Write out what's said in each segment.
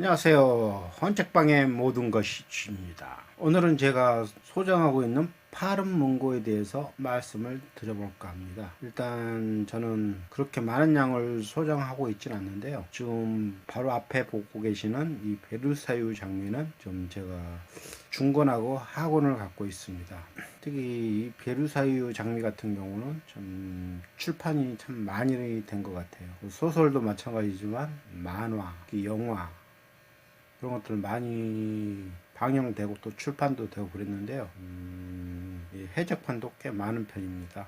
안녕하세요. 헌책방의 모든 것이입니다. 오늘은 제가 소장하고 있는 파른 문고에 대해서 말씀을 드려볼까 합니다. 일단 저는 그렇게 많은 양을 소장하고 있진 않는데요. 지금 바로 앞에 보고 계시는 이 베르사유 장미는 좀 제가 중건하고 하곤을 갖고 있습니다. 특히 이 베르사유 장미 같은 경우는 좀 출판이 참 많이 된 것 같아요. 소설도 마찬가지지만 만화, 영화 그런 것들 많이 방영되고 또 출판도 되고 그랬는데요. 음, 이 해적판도 꽤 많은 편입니다.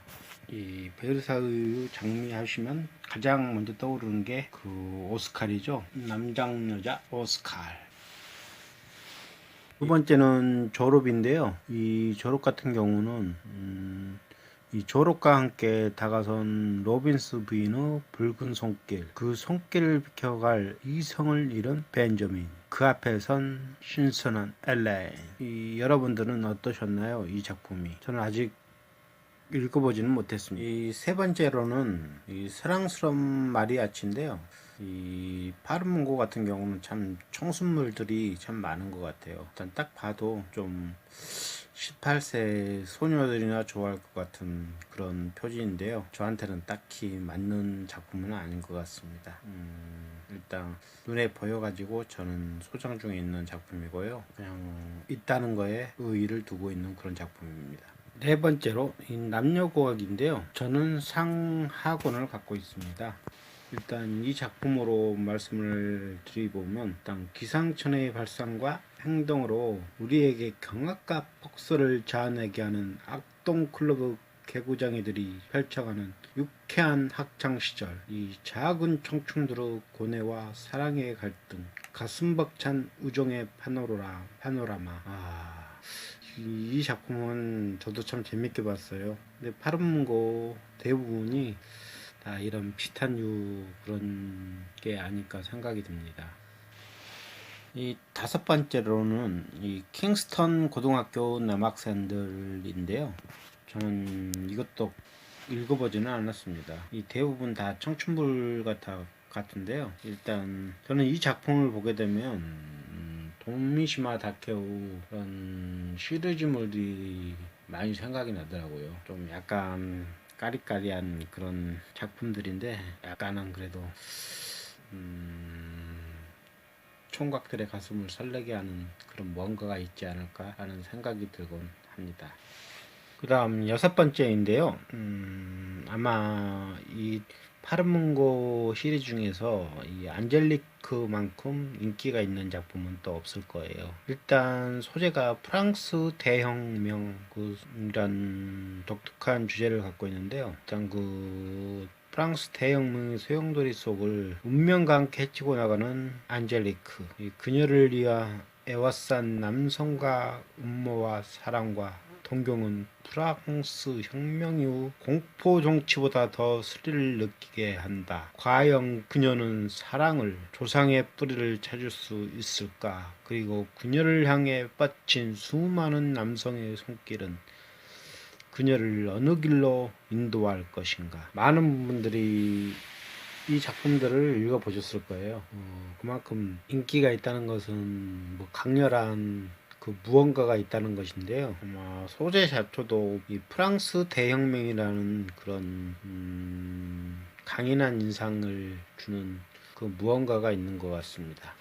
이 베르사유 장미 하시면 가장 먼저 떠오르는 게 그 오스칼이죠. 남장 여자 오스칼. 두 번째는 졸업인데요. 이 졸업 같은 경우는 음, 이 졸업과 함께 다가선 로빈스 부인의 붉은 손길, 그 손길을 비켜갈 이성을 잃은 벤저민, 그 앞에 선 신선한. 이 여러분들은 어떠셨나요? 이 작품이. 저는 아직 읽어보지는 못했습니다. 이 세 번째로는 이 사랑스러운 마리아치인데요. 이 파르문고 같은 경우는 참 청순물들이 참 많은 것 같아요. 일단 딱 봐도 좀 18세 소녀들이나 좋아할 것 같은 그런 표지인데요. 저한테는 딱히 맞는 작품은 아닌 것 같습니다. 음, 일단 눈에 보여가지고 저는 소장 중에 있는 작품이고요. 그냥 있다는 거에 의의를 두고 있는 그런 작품입니다. 네 번째로 이 남녀고학인데요. 저는 상하권을 갖고 있습니다. 일단 이 작품으로 말씀을 드리보면 일단 기상천외의 발상과 행동으로 우리에게 경악과 폭소를 자아내게 하는 악동 클럽 개구장이들이 펼쳐가는 유쾌한 학창 시절 이 작은 청춘들의 고뇌와 사랑의 갈등 가슴 벅찬 우정의 파노라 파노라마 아, 이, 이 작품은 저도 참 재밌게 봤어요 근데 파른문고 대부분이 다 이런 비슷한 유 그런 게 아닐까 생각이 듭니다. 이 다섯 번째로는 이 킹스턴 고등학교 남학생들인데요. 저는 이것도 읽어보지는 않았습니다. 이 대부분 다 청춘물 같아 같은데요. 일단 저는 이 작품을 보게 되면 음, 도미시마 다케오 그런 시리즈물들이 많이 생각이 나더라고요. 좀 약간 까리까리한 그런 작품들인데 약간은 그래도 음, 총각들의 가슴을 설레게 하는 그런 뭔가가 있지 않을까 하는 생각이 들곤 합니다. 그 다음 여섯 번째인데요. 음, 아마 이 파르문고 시리즈 중에서 이 안젤리크만큼 인기가 있는 작품은 또 없을 거예요. 일단 소재가 프랑스 대혁명 그 이런 독특한 주제를 갖고 있는데요. 일단 그 프랑스 대혁명의 소용돌이 속을 함께 헤치고 나가는 안젤리크 이 그녀를 위하 애워싼 남성과 음모와 사랑과 동경은 프랑스 혁명 이후 공포 정치보다 더 스릴을 느끼게 한다. 과연 그녀는 사랑을 조상의 뿌리를 찾을 수 있을까? 그리고 그녀를 향해 뻗친 수많은 남성의 손길은 그녀를 어느 길로 인도할 것인가? 많은 분들이 이 작품들을 읽어보셨을 거예요. 어, 그만큼 인기가 있다는 것은 뭐 강렬한 그 무언가가 있다는 것인데요. 아마 소재 자체도 이 프랑스 대혁명이라는 그런 음, 강인한 인상을 주는 그 무언가가 있는 것 같습니다.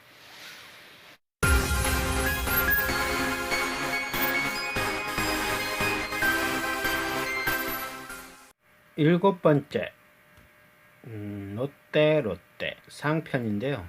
일곱 번째. 음, 롯데 롯데. 상편인데요.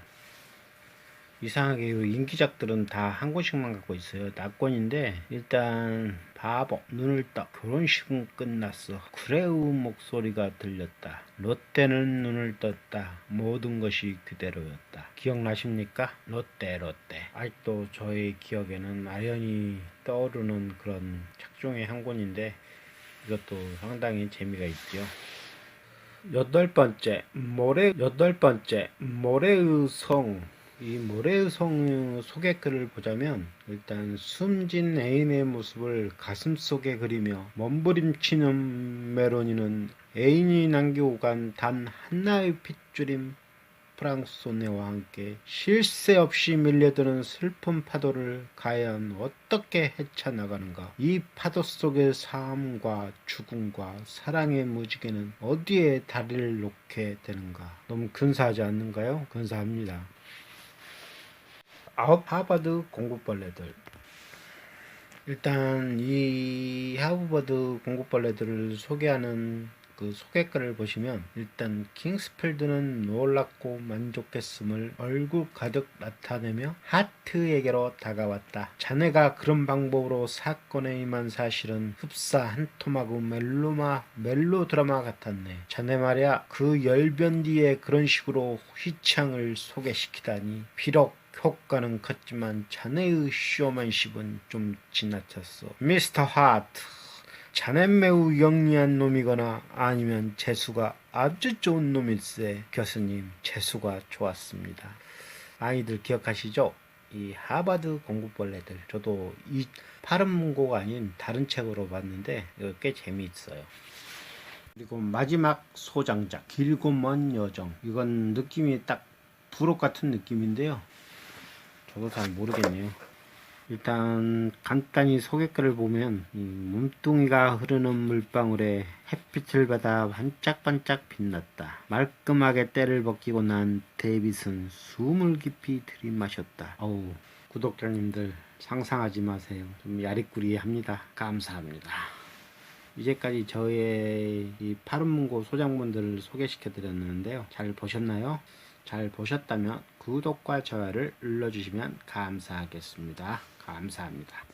이상하게 이 인기작들은 다 한 권씩만 갖고 있어요. 낙권인데 일단 바보 눈을 떠. 결혼식은 끝났어. 그레우 목소리가 들렸다. 롯데는 눈을 떴다. 모든 것이 그대로였다. 기억나십니까? 롯데 롯데. 아직도 저의 기억에는 아연히 떠오르는 그런 착종의 한 권인데 이것도 상당히 재미가 있죠. 여덟 번째 모래 여덟 번째 모래의 성. 이 모래의 성 소개 글을 보자면 일단 숨진 애인의 모습을 가슴 속에 그리며 몸부림치는 메로니는 애인이 남기고 간단 하나의 핏줄인 프랑소네와 함께 쉴새 없이 밀려드는 슬픈 파도를 과연 어떻게 헤쳐나가는가? 이 파도 속의 삶과 죽음과 사랑의 무지개는 어디에 다리를 놓게 되는가? 너무 근사하지 않는가요? 근사합니다. 아홉 하버드 공부벌레들 일단 이 하버드 공부벌레들을 소개하는 그 소개글을 보시면 일단 킹스필드는 놀랍고 만족했음을 얼굴 가득 나타내며 하트에게로 다가왔다. 자네가 그런 방법으로 사건에 임한 사실은 흡사 한 토마그 멜로마 멜로 드라마 같았네. 자네 말이야 그 열변 뒤에 그런 식으로 휘창을 소개시키다니 비록 효과는 컸지만 자네의 쇼맨십은 좀 지나쳤어. 미스터 하트. 자넨 매우 영리한 놈이거나 아니면 재수가 아주 좋은 놈일세. 교수님, 재수가 좋았습니다. 아이들 기억하시죠? 이 하버드 공부벌레들. 저도 이 파른 문고가 아닌 다른 책으로 봤는데 이거 꽤 재미있어요. 그리고 마지막 소장작 길고 먼 여정. 이건 느낌이 딱 부록 같은 느낌인데요. 저도 잘 모르겠네요. 일단 간단히 소개글을 보면 이 몸뚱이가 흐르는 물방울에 햇빛을 받아 반짝반짝 빛났다. 말끔하게 때를 벗기고 난 데이빗은 숨을 깊이 들이마셨다. 어우 구독자님들 상상하지 마세요. 좀 야리꾸리합니다. 감사합니다. 이제까지 저의 이 파른문고 소장문들을 소개시켜 드렸는데요. 잘 보셨나요? 잘 보셨다면 구독과 좋아요를 눌러주시면 감사하겠습니다. 감사합니다.